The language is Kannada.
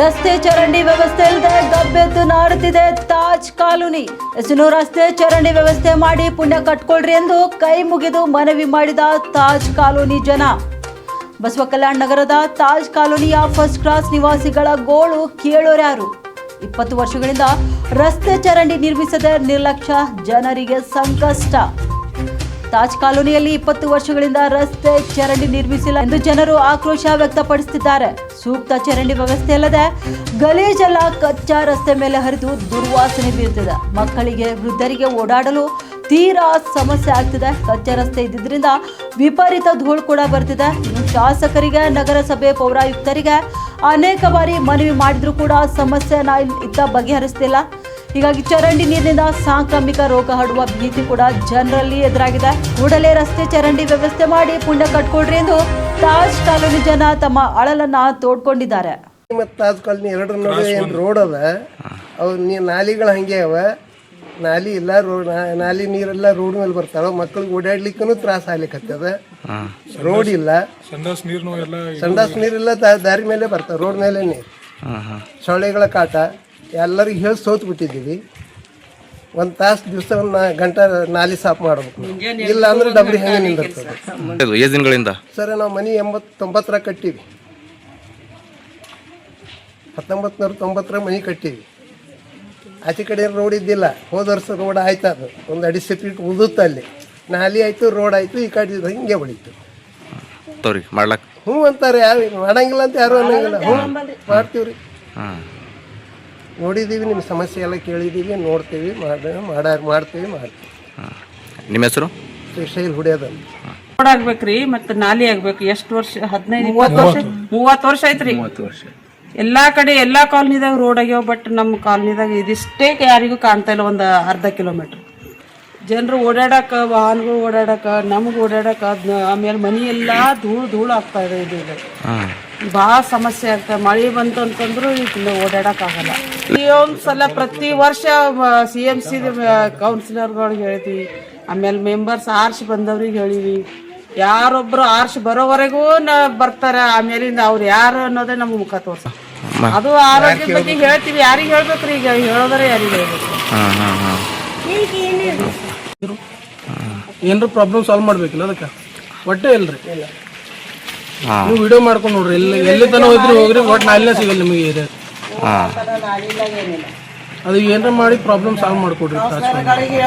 ರಸ್ತೆ ಚರಂಡಿ ವ್ಯವಸ್ಥೆ ಇಲ್ಲದೆ ಗಬ್ಬೆದ್ದು ನಾಡುತ್ತಿದೆ ತಾಜ್ ಕಾಲೋನಿ. ಎಸ್ನು ರಸ್ತೆ ಚರಂಡಿ ವ್ಯವಸ್ಥೆ ಮಾಡಿ ಪುಣ್ಯ ಕಟ್ಕೊಳ್ರಿ ಎಂದು ಕೈ ಮುಗಿದು ಮನವಿ ಮಾಡಿದ ತಾಜ್ ಕಾಲೋನಿ ಜನ. ಬಸವ ಕಲ್ಯಾಣ ನಗರದ ತಾಜ್ ಕಾಲೋನಿಯ ಫಸ್ಟ್ ಕ್ಲಾಸ್ ನಿವಾಸಿಗಳ ಗೋಳು ಕೇಳೋರ್ಯಾರು ಇಪ್ಪತ್ತು ವರ್ಷಗಳಿಂದ ರಸ್ತೆ ಚರಂಡಿ ನಿರ್ಮಿಸದೆ ನಿರ್ಲಕ್ಷ್ಯ ಜನರಿಗೆ ಸಂಕಷ್ಟ. ತಾಜ್ ಕಾಲೋನಿಯಲ್ಲಿ ಇಪ್ಪತ್ತು ವರ್ಷಗಳಿಂದ ರಸ್ತೆ ಚರಂಡಿ ನಿರ್ಮಿಸಿಲ್ಲ ಎಂದು ಜನರು ಆಕ್ರೋಶ ವ್ಯಕ್ತಪಡಿಸುತ್ತಿದ್ದಾರೆ. ಸೂಕ್ತ ಚರಂಡಿ ವ್ಯವಸ್ಥೆ ಅಲ್ಲದೆ ಗಲೀಜೆಲ್ಲ ಕಚ್ಚಾ ರಸ್ತೆ ಮೇಲೆ ಹರಿದು ದುರ್ವಾಸನೆ ಬೀರುತ್ತಿದೆ. ಮಕ್ಕಳಿಗೆ, ವೃದ್ಧರಿಗೆ ಓಡಾಡಲು ತೀರಾ ಸಮಸ್ಯೆ ಆಗ್ತಿದೆ. ಕಚ್ಚಾ ರಸ್ತೆ ಇದ್ದಿದ್ದರಿಂದ ವಿಪರೀತ ಧೂಳು ಕೂಡ ಬರ್ತಿದೆ. ಶಾಸಕರಿಗೆ, ನಗರಸಭೆ ಪೌರಾಯುಕ್ತರಿಗೆ ಅನೇಕ ಬಾರಿ ಮನವಿ ಮಾಡಿದ್ರು ಕೂಡ ಸಮಸ್ಯೆ ನಾ ಇತ್ತ ಬಗೆಹರಿಸ್ತಿಲ್ಲ. ಹೀಗಾಗಿ ಚರಂಡಿ ನೀರಿನಿಂದ ಸಾಂಕ್ರಾಮಿಕ ರೋಗ ಹರಡುವ ಭೀತಿ ಕೂಡ ಜನರಲ್ಲಿ ಎದುರಾಗಿದೆ. ಕೂಡಲೇ ರಸ್ತೆ ಚರಂಡಿ ವ್ಯವಸ್ಥೆ ಮಾಡಿ ಪುಣ್ಯ ಕಟ್ಕೊಡ್ರಿ ಎಂದು ತಾಜ್ ಕಾಲೋನಿ ಜನ ತಮ್ಮ ಅಳಲನ್ನ ತೋಡ್ಕೊಂಡಿದ್ದಾರೆ. ಮತ್ತು ತಾಜ್ ಕಾಲೋನಿ ಎರಡರ ನಡುವೆ ಏನು ರೋಡ್ ಅದ? ಅವು ನೀ ನಾಲಿಗಳು ಹಂಗೆ ಅವ. ನಾಲಿ ಇಲ್ಲ ರೋಡ್ ನಾಲಿ ನೀರೆಲ್ಲ ರೋಡ್ ಮೇಲೆ ಬರ್ತಾವ. ಮಕ್ಕಳಿಗೆ ಓಡಾಡ್ಲಿಕ್ಕೂ ತ್ರಾಸ ಆಗ್ಲಿಕ್ಕತ್ತದ ರೋಡ್ ಇಲ್ಲ. ಸಂಡಾಸ್ ನೀರು ಎಲ್ಲ ಸಂಡಾಸ್ ನೀರೆಲ್ಲ ದಾರಿ ಮೇಲೆ ಬರ್ತಾವ ರೋಡ್ ಮೇಲೆ ನೀರು ಸೊಳ್ಳೆಗಳ ಕಾಟ. ಎಲ್ಲರಿಗೆ ಹೇಳಿ ಸೋತು ಬಿಟ್ಟಿದ್ದೀವಿ. ಒಂದು ತಾಸು ದಿವಸ ಒಂದು ಗಂಟೆ ನಾಲಿ ಸಾಫ್ ಮಾಡಬೇಕು. ಇಲ್ಲ ಅಂದ್ರೆ ಡಬ್ರಿ ಹಂಗೆ ನಿಂದಿರ್ತದೆ. ಎಷ್ಟು ದಿನಗಳಿಂದ? ಸರ್ ನಾವು ಮನೆ ಎಂಬತ್ತು ತೊಂಬತ್ತರ ಕಟ್ಟೀವಿ ಹತ್ತೊಂಬತ್ತು ನೂರ ತೊಂಬತ್ತರ ಮನೆ ಕಟ್ಟೀವಿ ಆಚೆ ಕಡೆ ರೋಡ್ ಇದ್ದಿಲ್ಲ. ಹೋದ ವರ್ಷ ರೋಡ್ ಆಯ್ತು ಅದು. ಒಂದು ಅಡಿ ಸೆಪ್ರೇಟ್ ಉದುತ್ತ ಅಲ್ಲಿ. ನಾಲಿ ಆಯಿತು ರೋಡ್ ಆಯಿತು ಈ ಕಡೆ ಹಿಂಗೆ ಬೆಳೀತು ಮಾಡ್ಲಾಕ? ಹ್ಞೂ ಅಂತಾರೆ ಯಾರು ಮಾಡಂಗಿಲ್ಲ ಅಂತ ಯಾರು ಅನ್ನಂಗಿಲ್ಲ. ಹ್ಞೂ ಮಾಡ್ತೀವ್ರಿ. ಹಾಂ ನೋಡಿದ್ದೀವಿ ನಿಮ್ಮ ಸಮಸ್ಯೆ ಎಲ್ಲ ಕೇಳಿದ್ದೀವಿ ನೋಡ್ತೀವಿ ಮಾಡ ಮಾಡ ಮಾಡ್ತೀವಿ ಮಾಡ್ತೀವಿ. ಹಾಂ. ನಿಮ್ಮ ಹೆಸರು? ಶ್ರೀಶೈಲ್ ಹುಡಿಯೋದಂತ ಆಗ್ಬೇಕ್ರಿ ಮತ್ತ ನಾಲಿ ಆಗ್ಬೇಕು. ಎಷ್ಟು ವರ್ಷ ಹದಿನೈದು ಮೂವತ್ತು ವರ್ಷ ಮೂವತ್ತು ವರ್ಷ ಐತ್ರಿ ಎಲ್ಲಾ ಕಡೆ ಎಲ್ಲಾ ಕಾಲನಿದಾಗ ರೋಡ್ ಆಗ್ಯಾವ ಬಟ್ ನಮ್ಮ ಕಾಲನಿದಾಗ ಇದಿಷ್ಟೇ ಯಾರಿಗೂ ಕಾಣ್ತಾ ಇಲ್ಲ ಒಂದು ಅರ್ಧ ಕಿಲೋಮೀಟರ್. ಜನರು ಓಡಾಡಕ ವಾಹನಗಳು ಓಡಾಡಕ ನಮ್ಗೆ ಓಡಾಡಕ ಅದ್ನ- ಆಮೇಲೆ ಮನಿ ಎಲ್ಲಾ ಧೂಳು ಧೂಳು ಆಗ್ತಾ ಇದೆ ಇದು ಇದು. ಹಾಂ. ಭಾಳ ಸಮಸ್ಯೆ ಆಗ್ತದೆ ಮಳೆ ಬಂತು ಅಂತಂದ್ರು ಇಲ್ಲಿ ಓಡಾಡಕ್ ಆಗಲ್ಲ. ಈ ಒಂದು ಸಲ ಪ್ರತಿ ವರ್ಷ ಸಿ ಎಂ ಸಿ ಕೌನ್ಸಿಲರ್ಗಳಿಗೆ ಹೇಳ್ತೀವಿ. ಆಮೇಲೆ ಮೆಂಬರ್ಸ್ ಆರ್ಶ್ ಬಂದವ್ರಿಗೆ ಹೇಳಿವಿ. ಯಾರೊಬ್ರು ಆರ್ಶ್ ಬರೋವರೆಗೂ ಬರ್ತಾರ. ಆಮೇಲಿಂದ ಅವ್ರು ಯಾರು ಅನ್ನೋದೇ ನಮ್ಗೆ ಮುಖ ತೋರ್ಸ. ಅದು ಆರೋಗ್ಯದ ಬಗ್ಗೆ ಹೇಳ್ತೀವಿ. ಯಾರಿಗೆ ಹೇಳ್ಬೇಕ್ರಿ ಈಗ? ಹೇಳೋದ್ರೆ ಯಾರಿಗೆ ಹೇಳ್ಬೇಕು? ಏನ್ರ ಪ್ರಾಬ್ಲಮ್ ಸಾಲ್ವ್ ಮಾಡ್ಬೇಕಿಲ್ಲ ಅದಕ್ಕೆ? ಒಟ್ಟೆ ಇಲ್ರಿ? ನೀವು ವಿಡಿಯೋ ಮಾಡ್ಕೊಂಡು ನೋಡ್ರಿ. ಎಲ್ಲಿ ಎಲ್ಲಿ ತನಕ ಹೋಗ್ರಿ ಹೋಗ್ರಿ ಒಟ್ ನಾಲಿನ ಸಿಗಲ್ಲ ನಿಮಗೆ ಏರಿಯಾ ಹಾಂ. ಅದು ಏನ್ರ ಮಾಡಿ ಪ್ರಾಬ್ಲಮ್ ಸಾಲ್ವ್ ಮಾಡ್ಕೊಡ್ರಿ